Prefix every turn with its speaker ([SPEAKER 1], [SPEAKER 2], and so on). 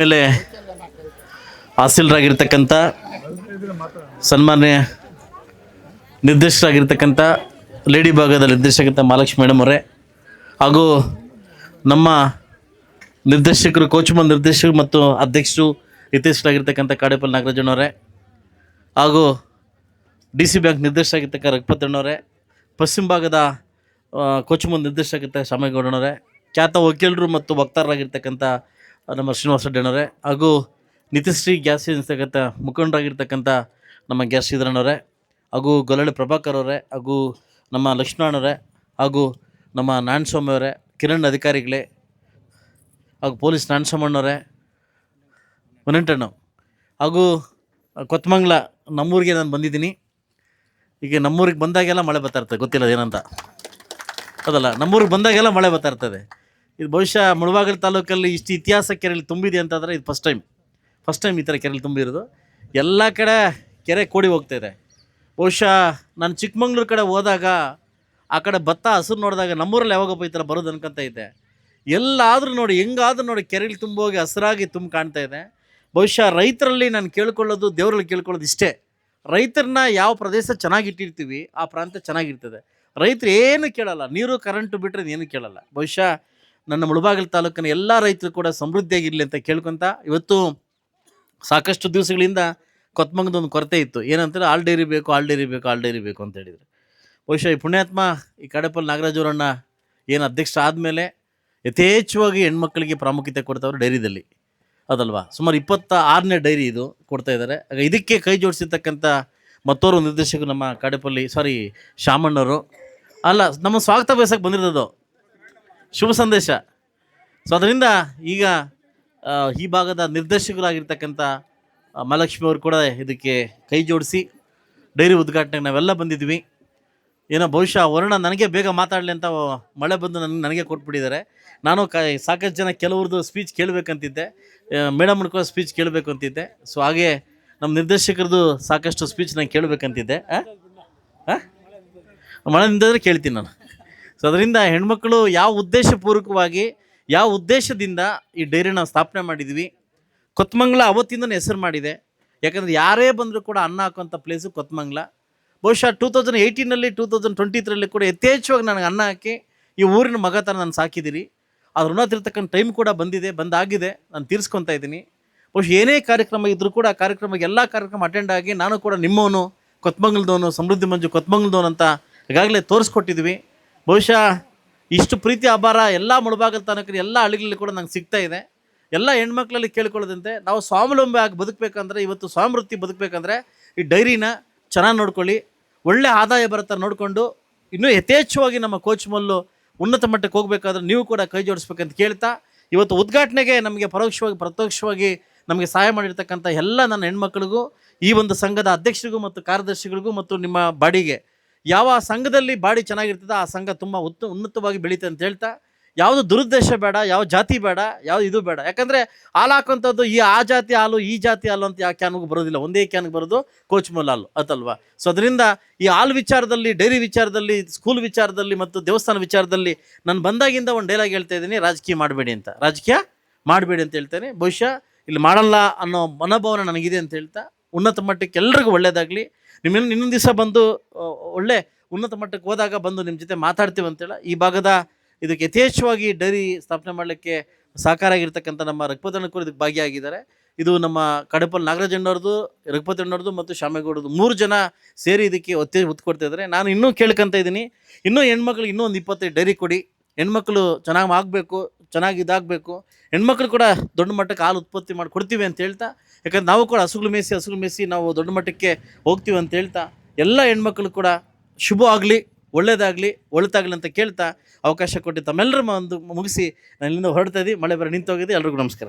[SPEAKER 1] ಮೇಲೆ ಹಾಸೀಲರಾಗಿರ್ತಕ್ಕಂಥ ಸನ್ಮಾನ್ಯ ನಿರ್ದೇಶಕರಾಗಿರ್ತಕ್ಕಂಥ ಲೇಡಿ ಭಾಗದ ನಿರ್ದೇಶಕಂಥ ಮಹಾಲಕ್ಷ್ಮಿ ಮೇಡಮ್ ಅವರೇ ಹಾಗೂ ನಮ್ಮ ನಿರ್ದೇಶಕರು ಕೋಚುಮ ನಿರ್ದೇಶಕರು ಮತ್ತು ಅಧ್ಯಕ್ಷರು ಹಿತೇಶರಾಗಿರ್ತಕ್ಕಂಥ ಕಾಡೇಪಲ್ಲಿ ನಾಗರಾಜಣ್ಣವರೇ ಹಾಗೂ ಡಿ ಸಿ ಬ್ಯಾಂಕ್ ನಿರ್ದೇಶಕರಾಗಿರ್ತಕ್ಕ ರಘುಪತಣ್ಣವರೇ ಪಶ್ಚಿಮ ಭಾಗದ ಕೋಚುಮ ನಿರ್ದೇಶಕರಾಗಿರ್ತ ಶಾಮೇಗೌಡನವರೇ ಖ್ಯಾತ ವಕೀಲರು ಮತ್ತು ವಕ್ತಾರರಾಗಿರ್ತಕ್ಕಂಥ ನಮ್ಮ ಶ್ರೀನಿವಾಸ ಹಾಗೂ ನಿತಿಶ್ರೀ ಗ್ಯಾಸ್ ಏಜೆನ್ಸಿಗಂತ ಮುಖಂಡರಾಗಿರ್ತಕ್ಕಂಥ ನಮ್ಮ ಗ್ಯಾಸ್ ಶ್ರೀಧರಣ್ಣವರೇ ಹಾಗೂ ಗೊಲ್ಲಳ್ಳಿ ಪ್ರಭಾಕರ್ ಅವರೇ, ಹಾಗೂ ನಮ್ಮ ಲಕ್ಷ್ಮಣರೇ ಹಾಗೂ ನಮ್ಮ ನಾರಾಯಣಸ್ವಾಮಿ ಅವರೇ, ಕಿರಣ್ ಅಧಿಕಾರಿಗಳೇ, ಹಾಗೂ ಪೊಲೀಸ್ ನಾರಾಯಣಸ್ವಾಮಣ್ಣವರೇ ಮನೆಂಟಣ್ಣ ಹಾಗೂ ಕೊತ್ತಮಂಗ್ಲ ನಮ್ಮೂರಿಗೆ ನಾನು ಬಂದಿದ್ದೀನಿ. ಈಗ ನಮ್ಮೂರಿಗೆ ಬಂದಾಗೆಲ್ಲ ಮಳೆ ಬರ್ತಾ ಇರ್ತದೆ, ಗೊತ್ತಿಲ್ಲ ಏನಂತ ಅದಲ್ಲ, ನಮ್ಮೂರಿಗೆ ಬಂದಾಗೆಲ್ಲ ಮಳೆ ಬರ್ತಾ ಇರ್ತದೆ. ಇದು ಬಹುಶಃ ಮುಳಬಾಗಿಲು ತಾಲೂಕಲ್ಲಿ ಇಷ್ಟು ಇತಿಹಾಸ ಕೆರೆಯಲ್ಲಿ ತುಂಬಿದೆ ಅಂತಂದರೆ ಇದು ಫಸ್ಟ್ ಟೈಮ್ ಫಸ್ಟ್ ಟೈಮ್ ಈ ಥರ ಕೆರೆಯಲ್ಲಿ ತುಂಬಿರೋದು. ಎಲ್ಲ ಕಡೆ ಕೆರೆ ಕೂಡಿ ಹೋಗ್ತಾ ಇದೆ. ಬಹುಶಃ ನಾನು ಚಿಕ್ಕಮಂಗ್ಳೂರು ಕಡೆ ಹೋದಾಗ, ಆ ಕಡೆ ಭತ್ತ ಹಸಿರು ನೋಡಿದಾಗ ನಮ್ಮೂರಲ್ಲಿ ಯಾವಾಗಪ್ಪ ಈ ಥರ ಬರೋದು ಅನ್ಕೊಂತ ಇದ್ದೆ. ಎಲ್ಲಾದರೂ ನೋಡಿ, ಹೆಂಗಾದ್ರೂ ನೋಡಿ ಕೆರೆಯಲ್ಲಿ ತುಂಬೋಗಿ ಹಸಿರಾಗಿ ತುಂಬ ಕಾಣ್ತಾ ಇದೆ. ಬಹುಶಃ ರೈತರಲ್ಲಿ ನಾನು ಕೇಳ್ಕೊಳ್ಳೋದು, ದೇವರಲ್ಲಿ ಕೇಳ್ಕೊಳ್ಳೋದು ಇಷ್ಟೇ. ರೈತರನ್ನ ಯಾವ ಪ್ರದೇಶ ಚೆನ್ನಾಗಿಟ್ಟಿರ್ತೀವಿ ಆ ಪ್ರಾಂತ ಚೆನ್ನಾಗಿರ್ತದೆ ರೈತರು ಏನು ಕೇಳಲ್ಲ, ನೀರು ಕರೆಂಟು ಬಿಟ್ಟರೆ ಏನು ಕೇಳಲ್ಲ. ಬಹುಶಃ ನನ್ನ ಮುಳಬಾಗಿಲು ತಾಲೂಕಿನ ಎಲ್ಲ ರೈತರು ಕೂಡ ಸಮೃದ್ಧಿಯಾಗಿರಲಿ ಅಂತ ಕೇಳ್ಕೊತ ಇವತ್ತು ಸಾಕಷ್ಟು ದಿವಸಗಳಿಂದ ಒಂದು ಕೊರತೆ ಇತ್ತು. ಏನಂತಾರೆ ಆಲ್ ಡೈರಿ ಬೇಕು ಆಲ್ ಡೈರಿ ಬೇಕು ಆಲ್ ಡೈರಿ ಬೇಕು ಅಂತ ಹೇಳಿದ್ರು. ಬಹುಶಃ ಈ ಪುಣ್ಯಾತ್ಮ, ಈ ಕಡೆಪಲ್ಲಿ ನಾಗರಾಜವರಣ್ಣ ಏನು ಅಧ್ಯಕ್ಷ ಆದಮೇಲೆ ಯಥೇಚ್ಛವಾಗಿ ಹೆಣ್ಮಕ್ಳಿಗೆ ಪ್ರಾಮುಖ್ಯತೆ ಕೊಡ್ತಾವ್ರು ಡೈರಿದಲ್ಲಿ. ಅದಲ್ವಾ? ಸುಮಾರು ಇಪ್ಪತ್ತ ಆರನೇ ಡೈರಿ ಇದು ಕೊಡ್ತಾ ಇದ್ದಾರೆ. ಆಗ ಇದಕ್ಕೆ ಕೈ ಜೋಡಿಸಿರ್ತಕ್ಕಂಥ ಮತ್ತೋರು ನಿರ್ದೇಶಕರು ನಮ್ಮ ಕಡೆಪಲ್ಲಿ ಸಾರಿ ಶಾಮಣ್ಣವರು ಅಲ್ಲ, ನಮ್ಮ ಸ್ವಾಗತ ಬಯಸಕ್ಕೆ ಬಂದಿರೋದು ಶುಭ ಸಂದೇಶ. ಸೊ ಅದರಿಂದ ಈಗ ಈ ಭಾಗದ ನಿರ್ದೇಶಕರಾಗಿರ್ತಕ್ಕಂಥ ಮಹಾಲಕ್ಷ್ಮಿ ಅವರು ಕೂಡ ಇದಕ್ಕೆ ಕೈ ಜೋಡಿಸಿ, ಡೈರಿ ಉದ್ಘಾಟನೆಗೆ ನಾವೆಲ್ಲ ಬಂದಿದ್ವಿ ಏನೋ ಬಹುಶಃ ವರ್ಣ ನನಗೆ ಬೇಗ ಮಾತಾಡಲಿ ಅಂತ ಮಳೆ ಬಂದು ನನಗೆ ನನಗೆ ಕೊಟ್ಬಿಟ್ಟಿದ್ದಾರೆ. ನಾನು ಕ, ಸಾಕಷ್ಟು ಜನ ಕೆಲವ್ರದ್ದು ಸ್ಪೀಚ್ ಕೇಳಬೇಕಂತಿದ್ದೆ. ಮೇಡಮ್ ಕೂಡ ಸ್ಪೀಚ್ ಕೇಳಬೇಕು ಅಂತಿದ್ದೆ ಸೊ ಹಾಗೆ ನಮ್ಮ ನಿರ್ದೇಶಕರದ್ದು ಸಾಕಷ್ಟು ಸ್ಪೀಚ್ ನಾನು ಕೇಳಬೇಕಂತಿದ್ದೆ. ಮಳೆ ನಿಂತಿದ್ರೆ ಕೇಳ್ತೀನಿ ನಾನು. ಸೊ ಅದರಿಂದ ಹೆಣ್ಮಕ್ಳು ಯಾವ ಉದ್ದೇಶಪೂರ್ವಕವಾಗಿ, ಯಾವ ಉದ್ದೇಶದಿಂದ ಈ ಡೈರಿನ ಸ್ಥಾಪನೆ ಮಾಡಿದ್ವಿ, ಕೊತ್ಮಂಗ್ಲ ಅವತ್ತಿಂದನೂ ಹೆಸರು ಮಾಡಿದೆ. ಯಾಕಂದರೆ ಯಾರೇ ಬಂದರೂ ಕೂಡ ಅನ್ನ ಹಾಕುವಂಥ ಪ್ಲೇಸು ಕೊತ್ತಮಂಗ್ಲ ಬಹುಶಃ ಟೂ ತೌಸಂಡ್ ಏಯ್ಟೀನಲ್ಲಿ ಟೂ ತೌಸಂಡ್ ಟ್ವೆಂಟಿ ತ್ರೀಲಿ ಕೂಡ ಯಥೇಚ್ಛವಾಗಿ ನನಗೆ ಅನ್ನ ಹಾಕಿ ಈ ಊರಿನ ಮಗ ಥರ ನಾನು ಸಾಕಿದ್ದೀರಿ ಅದು ಋಣ ತಿರ್ತಕ್ಕಂಥ ಟೈಮ್ ಕೂಡ ಬಂದಿದೆ, ಬಂದಾಗಿದೆ. ನಾನು ತೀರಿಸ್ಕೊತಾ ಇದ್ದೀನಿ. ಬಹುಶಃ ಏನೇ ಕಾರ್ಯಕ್ರಮ ಇದ್ದರೂ ಕೂಡ ಕಾರ್ಯಕ್ರಮಕ್ಕೆ ಎಲ್ಲ ಕಾರ್ಯಕ್ರಮ ಅಟೆಂಡ್ ಆಗಿ ನಾನು ಕೂಡ ನಿಮ್ಮವನು, ಕೊತ್ಮಂಗ್ಲದವನು, ಸಮೃದ್ಧಿ ಮಂಜು ಕೊತ್ಮಂಗ್ಲದವನು ಅಂತ ಈಗಾಗಲೇ ತೋರಿಸ್ಕೊಟ್ಟಿದ್ವಿ. ಬಹುಶಃ ಇಷ್ಟು ಪ್ರೀತಿ ಅಭಾರ ಎಲ್ಲ ಮುಳಬಾಗಲ್ ತನಕ ಎಲ್ಲ ಹಳ್ಳಿಗಳಲ್ಲಿ ಕೂಡ ನಂಗೆ ಸಿಗ್ತಾ ಇದೆ. ಎಲ್ಲ ಹೆಣ್ಮಕ್ಳಲ್ಲಿ ಕೇಳ್ಕೊಳ್ಳೋದಂತೆ, ನಾವು ಸ್ವಾವಲಂಬಿ ಆಗಿ ಬದುಕಬೇಕಂದ್ರೆ, ಇವತ್ತು ಸ್ವಾಮೃತಿ ಬದುಕಬೇಕಂದ್ರೆ ಈ ಡೈರಿನ ಚೆನ್ನಾಗಿ ನೋಡ್ಕೊಳ್ಳಿ, ಒಳ್ಳೆ ಆದಾಯ ಬರುತ್ತೆ ನೋಡಿಕೊಂಡು, ಇನ್ನೂ ಯಥೇಚ್ಛವಾಗಿ ನಮ್ಮ ಕೋಚ್ ಮಲ್ಲು ಉನ್ನತ ಮಟ್ಟಕ್ಕೆ ಹೋಗಬೇಕಾದ್ರೆ ನೀವು ಕೂಡ ಕೈ ಜೋಡಿಸ್ಬೇಕಂತ ಕೇಳ್ತಾ, ಇವತ್ತು ಉದ್ಘಾಟನೆಗೆ ನಮಗೆ ಪರೋಕ್ಷವಾಗಿ, ಪ್ರತ್ಯಕ್ಷವಾಗಿ ನಮಗೆ ಸಹಾಯ ಮಾಡಿರ್ತಕ್ಕಂಥ ಎಲ್ಲ ನನ್ನ ಹೆಣ್ಮಕ್ಳಿಗೂ, ಈ ಒಂದು ಸಂಘದ ಅಧ್ಯಕ್ಷರಿಗೂ ಮತ್ತು ಕಾರ್ಯದರ್ಶಿಗಳಿಗೂ ಮತ್ತು ನಿಮ್ಮ ಬಾಡಿಗೆ ಯಾವ ಸಂಘದಲ್ಲಿ ಬಾಡಿ ಚೆನ್ನಾಗಿರ್ತದೆ, ಆ ಸಂಘ ತುಂಬ ಉತ್ತ ಉನ್ನತವಾಗಿ ಬೆಳೀತದೆ ಅಂತ ಹೇಳ್ತಾ, ಯಾವುದು ದುರುದ್ದೇಶ ಬೇಡ, ಯಾವ ಜಾತಿ ಬೇಡ, ಯಾವ್ದು ಇದು ಬೇಡ. ಯಾಕಂದರೆ ಹಾಲು ಹಾಕುವಂಥದ್ದು ಈ ಆ ಜಾತಿ ಹಾಲು, ಈ ಜಾತಿ ಹಾಲು ಅಂತ ಯಾವ ಕ್ಯಾನ್ಗೂ ಬರೋದಿಲ್ಲ. ಒಂದೇ ಕ್ಯಾನ್ಗೆ ಬರೋದು ಕೋಚ್ ಮೂಲ ಹಾಲು ಅದಲ್ವಾ ಸೊ ಅದರಿಂದ ಈ ಹಾಲು ವಿಚಾರದಲ್ಲಿ, ಡೈರಿ ವಿಚಾರದಲ್ಲಿ ಸ್ಕೂಲ್ ವಿಚಾರದಲ್ಲಿ ಮತ್ತು ದೇವಸ್ಥಾನ ವಿಚಾರದಲ್ಲಿ ನಾನು ಬಂದಾಗಿಂದ ಒಂದು ಡೈಲಾಗ್ ಹೇಳ್ತಾ ಇದ್ದೀನಿ. ರಾಜಕೀಯ ಮಾಡಬೇಡಿ ಅಂತ. ರಾಜಕೀಯ ಮಾಡಬೇಡಿ ಅಂತ ಹೇಳ್ತೇನೆ. ಬಹುಶಃ ಇಲ್ಲಿ ಮಾಡಲ್ಲ ಅನ್ನೋ ಮನೋಭಾವನೆ ನನಗಿದೆ ಅಂತ ಹೇಳ್ತಾ ಉನ್ನತ ಮಟ್ಟಕ್ಕೆ ಎಲ್ರಿಗೂ ಒಳ್ಳೇದಾಗಲಿ. ನಿಮ್ಮನ್ನು ಇನ್ನೊಂದು ದಿವಸ ಬಂದು ಒಳ್ಳೆ ಉನ್ನತ ಮಟ್ಟಕ್ಕೆ ಹೋದಾಗ ಬಂದು ನಿಮ್ಮ ಜೊತೆ ಮಾತಾಡ್ತೀವಿ ಅಂತೇಳಿ ಈ ಭಾಗದ ಇದಕ್ಕೆ ಯಥೇಚ್ಛವಾಗಿ ಡೈರಿ ಸ್ಥಾಪನೆ ಮಾಡಲಿಕ್ಕೆ ಸಹಕಾರ ಆಗಿರ್ತಕ್ಕಂಥ ನಮ್ಮ ರಘುಪತಣ್ಣಕ್ಕೂ ಇದಕ್ಕೆ ಭಾಗಿಯಾಗಿದ್ದಾರೆ. ಇದು ನಮ್ಮ ಕಡಪಲ್ ನಾಗರಾಜಣ್ಣವ್ರದ್ದು ರಘುಪತಣ್ಣವ್ರದ್ದು ಮತ್ತು ಶ್ಯಾಮೇಗೌಡದ್ದು ಮೂರು ಜನ ಸೇರಿ ಇದಕ್ಕೆ ಒತ್ತೆ ಒತ್ತು ಕೊಡ್ತಾ ಇದ್ದಾರೆ. ನಾನು ಇನ್ನೂ ಕೇಳ್ಕೊಂತ ಇದ್ದೀನಿ. ಇನ್ನೂ ಹೆಣ್ಮಕ್ಳು ಇನ್ನೂ ಒಂದು ಇಪ್ಪತ್ತೈದು ಡೈರಿ ಕೊಡಿ. ಹೆಣ್ಮಕ್ಳು ಚೆನ್ನಾಗಿ ಆಗಬೇಕು. ಚೆನ್ನಾಗಿ ಇದಾಗಬೇಕು. ಹೆಣ್ಮಕ್ಳು ಕೂಡ ದೊಡ್ಡ ಮಟ್ಟಕ್ಕೆ ಹಾಲು ಉತ್ಪತ್ತಿ ಮಾಡಿ ಕೊಡ್ತೀವಿ ಅಂತ ಹೇಳ್ತಾ, ಯಾಕಂದ್ರೆ ನಾವು ಕೂಡ ಹಸುಗಳು ಮೇಸಿ ಹಸುಗಳು ಮೇಸಿ ನಾವು ದೊಡ್ಡ ಮಟ್ಟಕ್ಕೆ ಹೋಗ್ತೀವಿ ಅಂತ ಹೇಳ್ತಾ, ಎಲ್ಲ ಹೆಣ್ಮಕ್ಳು ಕೂಡ ಶುಭ ಆಗಲಿ ಒಳ್ಳೇದಾಗಲಿ, ಒಳಿತಾಗಲಿ ಅಂತ ಕೇಳ್ತಾ ಅವಕಾಶ ಕೊಟ್ಟು ತಮ್ಮೆಲ್ಲರ ಒಂದು ಮುಗಿಸಿ ನಾನು ಇಲ್ಲಿಂದ ಹೊರಡ್ತಾ ಇದ್ದೀವಿ ಮಳೆ ಬರ ನಿಂತೋಗಿದೆ. ಎಲ್ರಿಗೂ ನಮಸ್ಕಾರ.